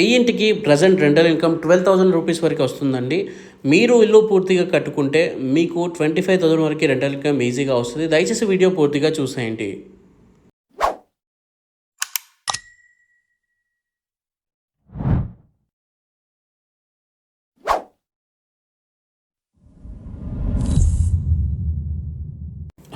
ఈ ఇంటికి present rental income twelve thousand rupees వరకు వస్తుందండి. మీరు ఇల్లు పూర్తిగా కట్టుకుంటే మీకు ట్వంటీ ఫైవ్ థౌసండ్ వరకు రెంటల్ ఇన్కమ్ ఈజీగా వస్తుంది. దయచేసి వీడియో పూర్తిగా చూసేయండి.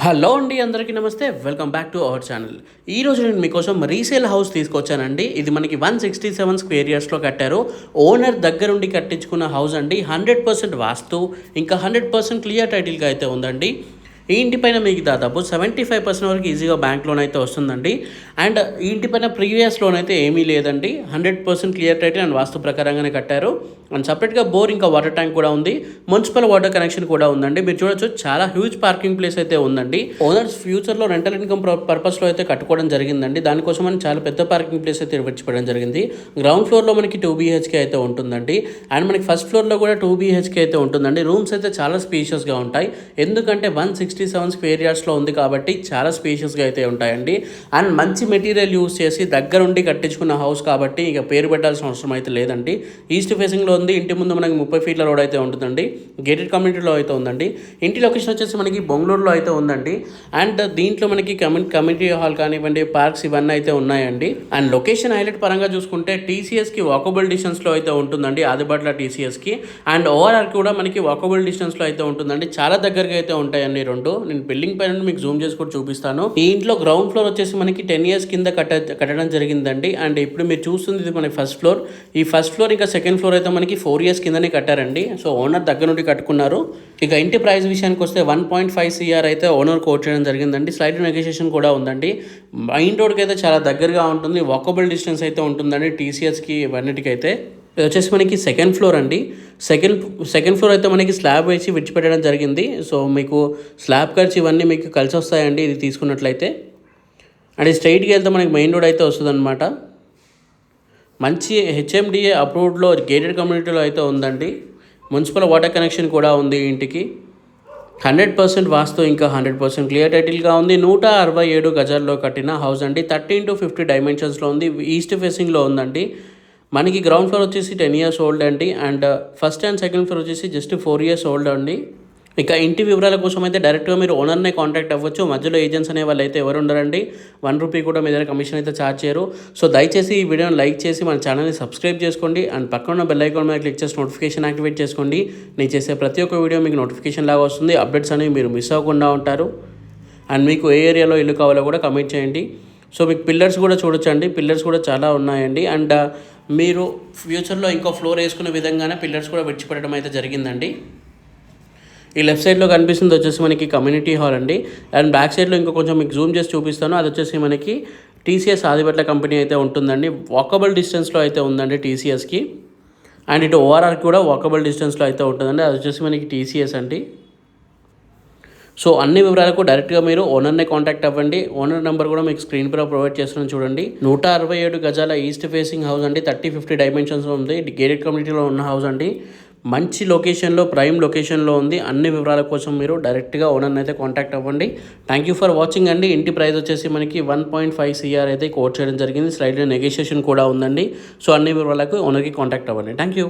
హలో అండి అందరికీ నమస్తే. Welcome back to our channel ఈ రోజు నేను మీకోసం రీసేల్ హౌస్ తీసుకొచ్చానండి. ఇది మనకి వన్ సిక్స్టీ సెవెన్ స్క్వేర్ ఇయర్స్లో కట్టారు. ఓనర్ దగ్గరుండి కట్టించుకున్న హౌస్ అండి. హండ్రెడ్ పర్సెంట్ వాస్తు ఇంకా హండ్రెడ్ పర్సెంట్ క్లియర్ టైటిల్గా అయితే ఉందండి. ఈ ఇంటి పైన మీకు దాదాపు సెవెంటీ ఫైవ్ పర్సెంట్ వరకు ఈజీగా బ్యాంక్ లోన్ అయితే వస్తుందండి. అండ్ ఈ ఇంటి పైన ప్రీవియస్ లోన్ అయితే ఏమీ లేదండి. Hundred percent clear title and vastu ప్రకారంగానే కట్టారు. అండ్ సపరేట్గా బోర్ ఇంకా వాటర్ ట్యాంక్ కూడా ఉంది. మున్సిపల్ వాటర్ కనెక్షన్ కూడా ఉందండి. మీరు చూడొచ్చు చాలా హ్యూజ్ పార్కింగ్ ప్లేస్ అయితే ఉందండి. ఓనర్స్ ఫ్యూచర్లో రెంటల్ ఇన్కమ్ పర్పస్లో అయితే కట్టుకోవడం జరిగిందండి. దానికోసం అని చాలా పెద్ద పార్కింగ్ ప్లేస్ అయితే విడిచిపెట్టడం జరిగింది. గ్రౌండ్ ఫ్లోర్లో మనకి టూ బీహెచ్కే అయితే ఉంటుందండి. అండ్ మనకి ఫస్ట్ ఫ్లోర్లో కూడా టూ బీహెచ్కే అయితే ఉంటుందండి. రూమ్స్ అయితే చాలా స్పీషియస్గా ఉంటాయి. ఎందుకంటే one six sixty seven square యార్డ్స్లో ఉంది కాబట్టి చాలా స్పేషియస్గా అయితే ఉంటాయండి. అండ్ మంచి మెటీరియల్ యూస్ చేసి దగ్గరుండి కట్టించుకున్న హౌస్ కాబట్టి ఇక పేరు పెట్టాల్సిన అవసరం అయితే లేదండి. ఈస్ట్ ఫేసింగ్లో ఉంది. ఇంటి ముందు మనకి ముప్పై ఫీట్ల రోడ్ అయితే ఉంటుందండి. గేటెడ్ కమ్యూనిటీలో అయితే ఉందండి. ఇంటి లొకేషన్ వచ్చేసి మనకి బొంగళూరులో అయితే ఉందండి. అండ్ దీంట్లో మనకి కమ్యూని కమ్యూనిటీ హాల్ కానివ్వండి పార్క్స్ ఇవన్నీ అయితే ఉన్నాయండి. అండ్ లొకేషన్ హైలైట్ పరంగా చూసుకుంటే టీసీఎస్కి వాకబుల్ డిస్టెన్స్లో అయితే ఉంటుందండి. ఆదిబాట్ల టీసీఎస్కి. అండ్ ఓఆర్ఆర్ కూడా మనకి వాకబుల్ డిస్టెన్స్లో అయితే ఉంటుందండి. చాలా దగ్గరగా అయితే ఉంటాయండి రెండు నేను బిల్డింగ్ పైన మీకు జూమ్ చేసి కూడా చూపిస్తాను. ఈ ఇంట్లో గ్రౌండ్ ఫ్లోర్ వచ్చేసి మనకి టెన్ ఇయర్స్ కింద కట్ట కట్టడం జరిగిందండి. అండ్ ఇప్పుడు మీరు చూస్తుంది ఇది మనకి ఫస్ట్ ఫ్లోర్. ఈ ఫస్ట్ ఫ్లోర్ ఇంకా సెకండ్ ఫ్లోర్ అయితే మనకి ఫోర్ ఇయర్స్ కిందనే కట్టారండి. సో ఓనర్ దగ్గర నుండి కట్టుకున్నారు. ఇక ఇంటి ప్రైస్ విషయానికి వస్తే వన్ పాయింట్ ఫైవ్ సిఆర్ అయితే ఓనర్ కోట్ చేయడం జరిగిందండి. స్లైడ్ నెగోషియేషన్ కూడా ఉందండి. మెయిన్ రోడ్కి అయితే చాలా దగ్గరగా ఉంటుంది. వాకబుల్ డిస్టెన్స్ అయితే ఉంటుందండి టీసీఎస్కి ఇవన్నిటికైతే. ఇది వచ్చేసి మనకి సెకండ్ ఫ్లోర్ అండి. సెకండ్ సెకండ్ ఫ్లోర్ అయితే మనకి స్లాబ్ వేసి విడిచిపెట్టడం జరిగింది. సో మీకు స్లాబ్ ఖర్చు ఇవన్నీ మీకు కలిసి వస్తాయండి ఇది తీసుకున్నట్లయితే. అండ్ స్ట్రైట్కి వెళ్తే మనకి మెయిన్ రోడ్ అయితే వస్తుందన్నమాట. మంచి హెచ్ఎండిఏ అప్రూవ్డ్లో గేటెడ్ కమ్యూనిటీలో అయితే ఉందండి. మున్సిపల్ వాటర్ కనెక్షన్ కూడా ఉంది ఇంటికి. హండ్రెడ్ పర్సెంట్ వాస్తు ఇంకా హండ్రెడ్ పర్సెంట్ క్లియర్ టైటిల్గా ఉంది. నూట అరవై ఏడు గజాల్లో కట్టిన హౌస్ అండి. థర్టీన్ టు ఫిఫ్టీ డైమెన్షన్స్లో ఉంది. ఈస్ట్ ఫేసింగ్లో ఉందండి. మనకి గ్రౌండ్ ఫ్లోర్ వచ్చేసి టెన్ ఇయర్స్ ఓల్డ్ అండి. And first and second floor వచ్చేసి జస్ట్ ఫోర్ ఇయర్స్ ఓల్డ్ అండి. ఇక ఇంటి వివరాల కోసం అయితే డైరెక్ట్గా మీరు ఓనర్నే కాంటాక్ట్ అవ్వచ్చు. మధ్యలో ఏజెంట్స్ అనే వాళ్ళు అయితే ఎవరు ఉండరండి. వన్ రూపీ కూడా మీ దగ్గర కమిషన్ అయితే ఛార్జ్ చేయరు. సో దయచేసి ఈ వీడియోని లైక్ చేసి మన ఛానల్ని సబ్స్క్రైబ్ చేసుకోండి. అండ్ పక్కన ఉన్న బెల్ ఐకాన్ మీద క్లిక్ చేసి నోటిఫికేషన్ యాక్టివేట్ చేసుకోండి. నేను చేసే ప్రతి ఒక్క వీడియో మీకు నోటిఫికేషన్ లాగా వస్తుంది. అప్డేట్స్ అనేవి మీరు మిస్ అవ్వకుండా ఉంటారు. అండ్ మీకు ఏ ఏరియాలో ఇల్లు కావాలో కూడా కమెంట్ చేయండి. సో మీకు పిల్లర్స్ కూడా చూడొచ్చండి. పిల్లర్స్ కూడా చాలా ఉన్నాయండి. అండ్ మీరు ఫ్యూచర్లో ఇంకో ఫ్లోర్ వేసుకునే విధంగానే పిల్లర్స్ కూడా విడిచిపెట్టడం అయితే జరిగిందండి. ఈ లెఫ్ట్ సైడ్లో కనిపిస్తుంది వచ్చేసి మనకి కమ్యూనిటీ హాల్ అండి. అండ్ బ్యాక్ సైడ్లో ఇంకో కొంచెం మీకు జూమ్ చేసి చూపిస్తాను. అది వచ్చేసి మనకి టీసీఎస్ ఆదిపట్ల కంపెనీ అయితే ఉంటుందండి. వాకబుల్ డిస్టెన్స్లో అయితే ఉందండి టీసీఎస్కి అండ్ ఇటు ఓఆర్ఆర్ కూడా వాకబుల్ డిస్టెన్స్లో అయితే ఉంటుందండి. అది వచ్చేసి మనకి టీసీఎస్ అండి. సో అన్ని వివరాలకు డైరెక్ట్గా మీరు ఓనర్నే కాంటాక్ట్ అవ్వండి. ఓనర్ నెంబర్ కూడా మీకు స్క్రీన్ పై ప్రొవైడ్ చేస్తున్నాను చూడండి. నూట అరవై ఏడు గజాల ఈస్ట్ ఫేసింగ్ హౌస్ అండి. థర్టీ ఫిఫ్టీ డైమెన్షన్స్లో ఉంది. గేటెడ్ కమ్యూనిటీలో ఉన్న హౌస్ అండి. మంచి లొకేషన్లో ప్రైమ్ లొకేషన్లో ఉంది. అన్ని వివరాల కోసం మీరు డైరెక్ట్గా ఓనర్ని అయితే కాంటాక్ట్ అవ్వండి. థ్యాంక్ యూ ఫర్ వాచింగ్ అండి. ఇంటి ప్రైస్ వచ్చేసి మనకి వన్ పాయింట్ ఫైవ్ సిఆర్ అయితే కోట్ చేయడం జరిగింది. స్లైడ్లో నెగోషియేషన్ కూడా ఉందండి. సో అన్ని వివరాలకు ఓనర్కి కాంటాక్ట్ అవ్వండి. Thank you.